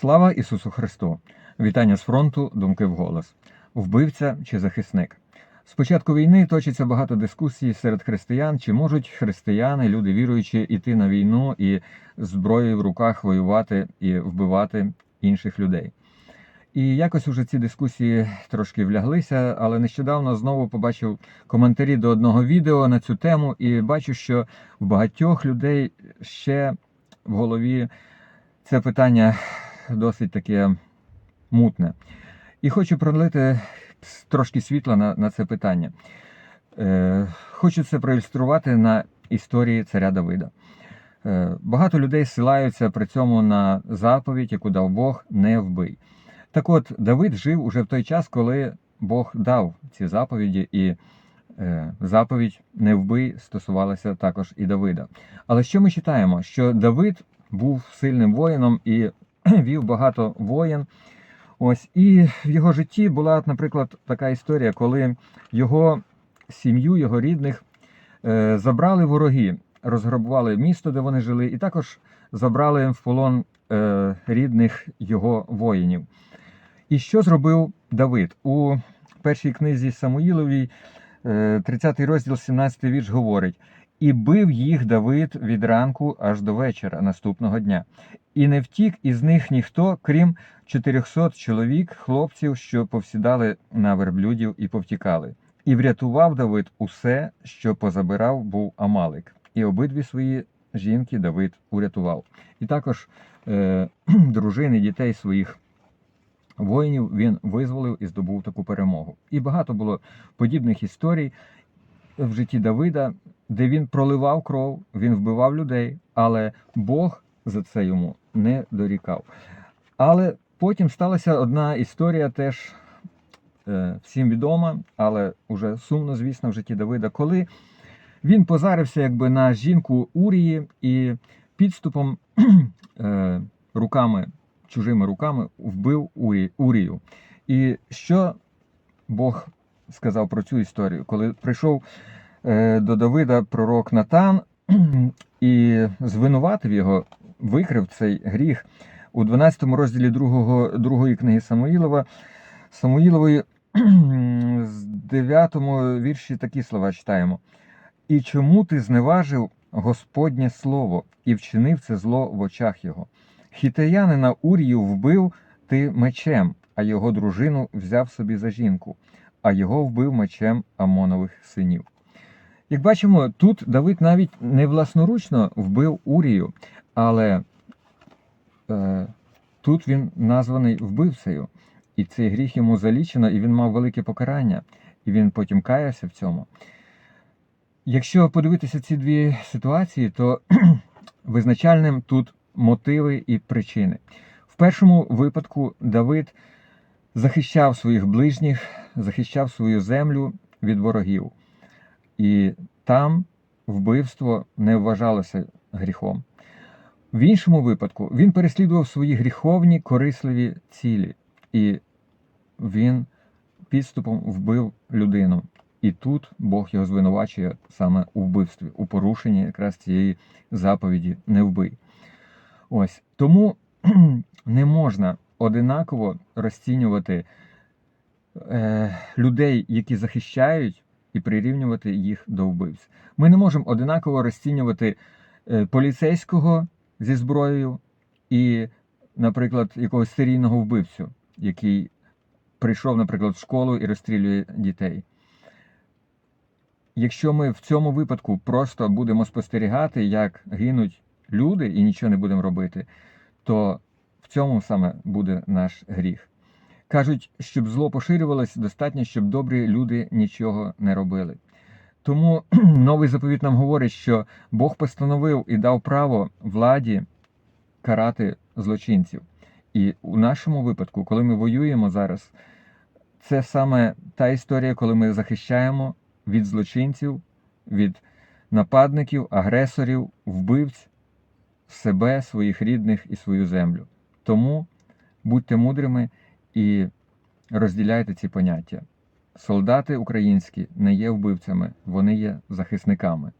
Слава Ісусу Христу! Вітання з фронту, думки вголос. Вбивця чи захисник. З початку війни точиться багато дискусій серед християн, чи можуть християни, люди віруючі, іти на війну і зброєю в руках воювати і вбивати інших людей. І якось уже ці дискусії трошки вляглися, але нещодавно знову побачив коментарі до одного відео на цю тему, і бачу, що в багатьох людей ще в голові це питання досить таке мутне. І хочу пролити трошки світла на, на це питання. Е, хочу це проілюструвати на історії царя Давида. Е, багато людей силаються при цьому на заповідь, яку дав Бог, не вбий. Так от, Давид жив уже в той час, коли Бог дав ці заповіді, і е, заповідь не вбий стосувалася також і Давида. Але що ми читаємо? Що Давид був сильним воїном і вів багато воєн. Ось і в його житті була, наприклад, така історія, коли його сім'ю, його рідних е, забрали вороги, розграбували місто, де вони жили, і також забрали в полон е, рідних його воїнів. І що зробив Давид? У першій книзі Самуїловій, е, 30 розділ, 17 вірш говорить: І бив їх Давид від ранку аж до вечора наступного дня. І не втік із них ніхто, крім 400 чоловік, хлопців, що повсідали на верблюдів і повтікали. І врятував Давид усе, що позабирав, був Амалик. І обидві свої жінки Давид урятував. І також е, дружини дітей своїх воїнів він визволив і здобув таку перемогу. І багато було подібних історій в житті Давида, де він проливав кров, він вбивав людей, але Бог за це йому не дорікав. Але потім сталася одна історія, теж е, всім відома, але уже сумно, звісно, в житті Давида, коли він позарився якби на жінку Урії і підступом е, руками, чужими руками вбив Урі, Урію. І що Бог сказав про цю історію? Коли прийшов до Давида пророк Натан і звинуватив його, викрив цей гріх у 12 розділі 2, 2 книги Самуїлова, Самуїлової з 9 вірші такі слова читаємо. І чому ти зневажив Господнє слово і вчинив це зло в очах його? Хітеянина Урію вбив ти мечем, а його дружину взяв собі за жінку, а його вбив мечем Амонових синів. Як бачимо, тут Давид навіть не власноручно вбив Урію, але е, тут він названий вбивцею, і цей гріх йому залічено, і він мав велике покарання, і він потім каявся в цьому. Якщо подивитися ці дві ситуації, то визначальним тут мотиви і причини. В першому випадку Давид захищав своїх ближніх, захищав свою землю від ворогів, і там вбивство не вважалося гріхом. В іншому випадку він переслідував свої гріховні корисливі цілі, і він підступом вбив людину. І тут Бог його звинувачує саме у вбивстві, у порушенні якраз цієї заповіді не вбий. Ось тому не можна одинаково розцінювати е, людей, які захищають, і прирівнювати їх до вбивць. Ми не можемо одинаково розцінювати е, поліцейського зі зброєю і, наприклад, якогось серійного вбивцю, який прийшов, наприклад, в школу і розстрілює дітей. Якщо ми в цьому випадку просто будемо спостерігати, як гинуть люди і нічого не будемо робити, то в цьому саме буде наш гріх. Кажуть, щоб зло поширювалось, достатньо, щоб добрі люди нічого не робили. Тому новий заповіт нам говорить, що Бог постановив і дав право владі карати злочинців. І у нашому випадку, коли ми воюємо зараз, це саме та історія, коли ми захищаємо від злочинців, від нападників, агресорів, вбивць себе, своїх рідних і свою землю. Тому будьте мудрими і розділяйте ці поняття. Солдати українські не є вбивцями, вони є захисниками.